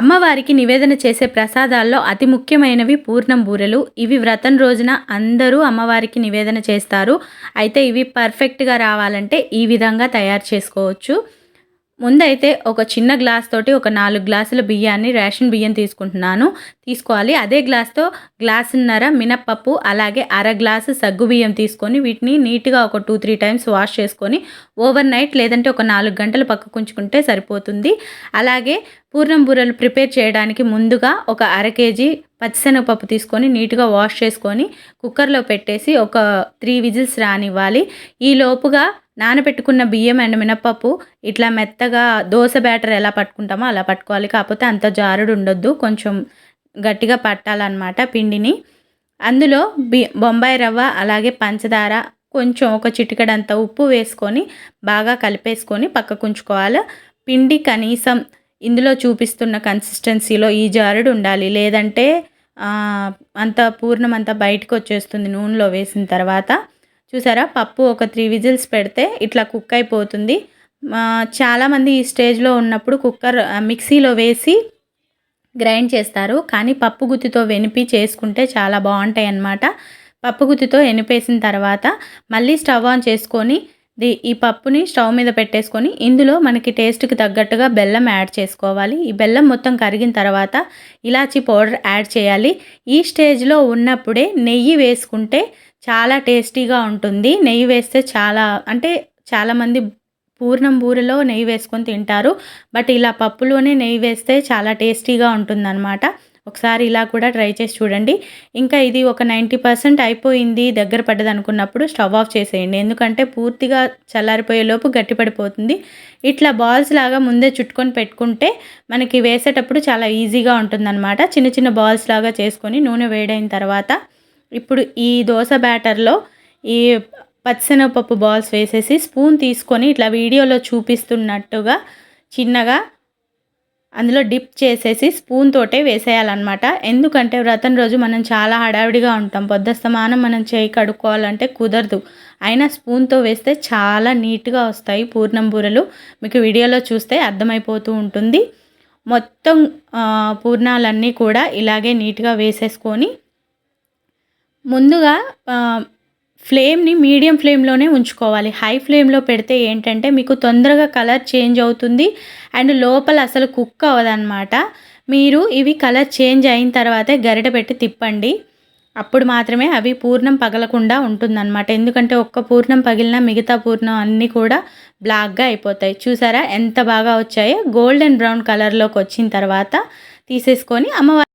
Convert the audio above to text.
అమ్మవారికి నివేదన చేసే ప్రసాదాల్లో అతి ముఖ్యమైనవి పూర్ణం బూరెలు. ఇవి వ్రతం రోజున అందరూ అమ్మవారికి నివేదన చేస్తారు. అయితే ఇవి పర్ఫెక్ట్గా రావాలంటే ఈ విధంగా తయారు చేసుకోవచ్చు. ముందైతే ఒక చిన్న గ్లాస్ తోటి ఒక నాలుగు గ్లాసుల బియ్యాన్ని రేషన్ బియ్యం తీసుకుంటున్నాను. తీసుకోవాలి. అదే గ్లాస్తో గ్లాసున్నర మినప్పప్పు అలాగే అర గ్లాసు సగ్గు బియ్యం తీసుకొని వీటిని నీట్గా ఒక టూ త్రీ టైమ్స్ వాష్ చేసుకొని ఓవర్ నైట్ లేదంటే ఒక నాలుగు గంటలు పక్కకు ఉంచుకుంటే సరిపోతుంది. అలాగే పూర్ణం బూరెలు ప్రిపేర్ చేయడానికి ముందుగా ఒక అర కేజీ పచ్చిశనగపప్పు తీసుకొని నీట్గా వాష్ చేసుకొని కుక్కర్లో పెట్టేసి ఒక త్రీ విజిల్స్ రానివ్వాలి. ఈ లోపుగా నానబెట్టుకున్న బియ్యం అండ్ మినప్పప్పు ఇట్లా మెత్తగా దోశ బ్యాటర్ ఎలా పట్టుకుంటామో అలా పట్టుకోవాలి. కాకపోతే అంత జారుడు ఉండొద్దు. కొంచెం గట్టిగా పట్టాలన్నమాట పిండిని. అందులో బి బొంబాయి రవ్వ అలాగే పంచదార కొంచెం ఒక చిటికడంత ఉప్పు వేసుకొని బాగా కలిపేసుకొని పక్కకు ఉంచుకోవాలి. పిండి కనీసం ఇందులో చూపిస్తున్న కన్సిస్టెన్సీలో ఈ జారుడు ఉండాలి. లేదంటే అంత పూర్ణం అంతా బయటకు వచ్చేస్తుంది నూనెలో వేసిన తర్వాత. చూసారా? పప్పు ఒక త్రీ విజిల్స్ పెడితే ఇట్లా కుక్ అయిపోతుంది. చాలామంది ఈ స్టేజ్లో ఉన్నప్పుడు కుక్కర్ మిక్సీలో వేసి గ్రైండ్ చేస్తారు. కానీ పప్పు గుత్తితో వెనిపి చేసుకుంటే చాలా బాగుంటాయి అన్నమాట పప్పు గుత్తితో ఎనిపేసిన తర్వాత మళ్ళీ స్టవ్ ఆన్ చేసుకొని ఈ పప్పుని స్టవ్ మీద పెట్టేసుకొని ఇందులో మనకి టేస్ట్కి తగ్గట్టుగా బెల్లం యాడ్ చేసుకోవాలి. ఈ బెల్లం మొత్తం కరిగిన తర్వాత ఇలాచీ పౌడర్ యాడ్ చేయాలి. ఈ స్టేజ్లో ఉన్నప్పుడే నెయ్యి వేసుకుంటే చాలా టేస్టీగా ఉంటుంది. నెయ్యి వేస్తే చాలా అంటే చాలామంది పూర్ణం బూరెలో నెయ్యి వేసుకొని తింటారు. బట్ ఇలా పప్పులోనే నెయ్యి వేస్తే చాలా టేస్టీగా ఉంటుందన్నమాట. ఒకసారి ఇలా కూడా ట్రై చేసి చూడండి. ఇంకా ఇది ఒక నైంటీ పర్సెంట్ అయిపోయింది దగ్గర పడ్డది అనుకున్నప్పుడు స్టవ్ ఆఫ్ చేసేయండి. ఎందుకంటే పూర్తిగా చల్లారిపోయేలోపు గట్టిపడిపోతుంది. ఇట్లా బాల్స్ లాగా ముందే చుట్టుకొని పెట్టుకుంటే మనకి వేసేటప్పుడు చాలా ఈజీగా ఉంటుందన్నమాట. చిన్న చిన్న బాల్స్ లాగా చేసుకొని నూనె వేడైన తర్వాత ఇప్పుడు ఈ దోశ బ్యాటర్లో ఈ పచ్చిశనగపప్పు బాల్స్ వేసేసి స్పూన్ తీసుకొని ఇట్లా వీడియోలో చూపిస్తున్నట్టుగా చిన్నగా అందులో డిప్ చేసేసి స్పూన్ తోటే వేసేయాలన్నమాట. ఎందుకంటే వ్రతం రోజు మనం చాలా హడావిడిగా ఉంటాం. పొద్దుస్తమానం మనం చేయి కడుక్కోవాలంటే కుదరదు. అయినా స్పూన్తో వేస్తే చాలా నీట్గా వస్తాయి పూర్ణం బూరెలు. మీకు వీడియోలో చూస్తే అర్థమైపోతూ ఉంటుంది. మొత్తం పూర్ణాలన్నీ కూడా ఇలాగే నీట్గా వేసేసుకొని ముందుగా ఫ్లేమ్ని మీడియం ఫ్లేమ్లోనే ఉంచుకోవాలి. హై ఫ్లేమ్లో పెడితే ఏంటంటే మీకు తొందరగా కలర్ చేంజ్ అవుతుంది అండ్ లోపల అసలు కుక్ అవ్వదన్నమాట. మీరు ఇవి కలర్ చేంజ్ అయిన తర్వాతే గరిట పెట్టి తిప్పండి. అప్పుడు మాత్రమే అవి పూర్ణం పగలకుండా ఉంటుందన్నమాట. ఎందుకంటే ఒక్క పూర్ణం పగిలిన మిగతా పూర్ణం అన్నీ కూడా బ్లాక్గా అయిపోతాయి. చూసారా? ఎంత బాగా వచ్చాయో? గోల్డెన్ బ్రౌన్ కలర్లోకి వచ్చిన తర్వాత తీసేసుకొని అమ్మవారి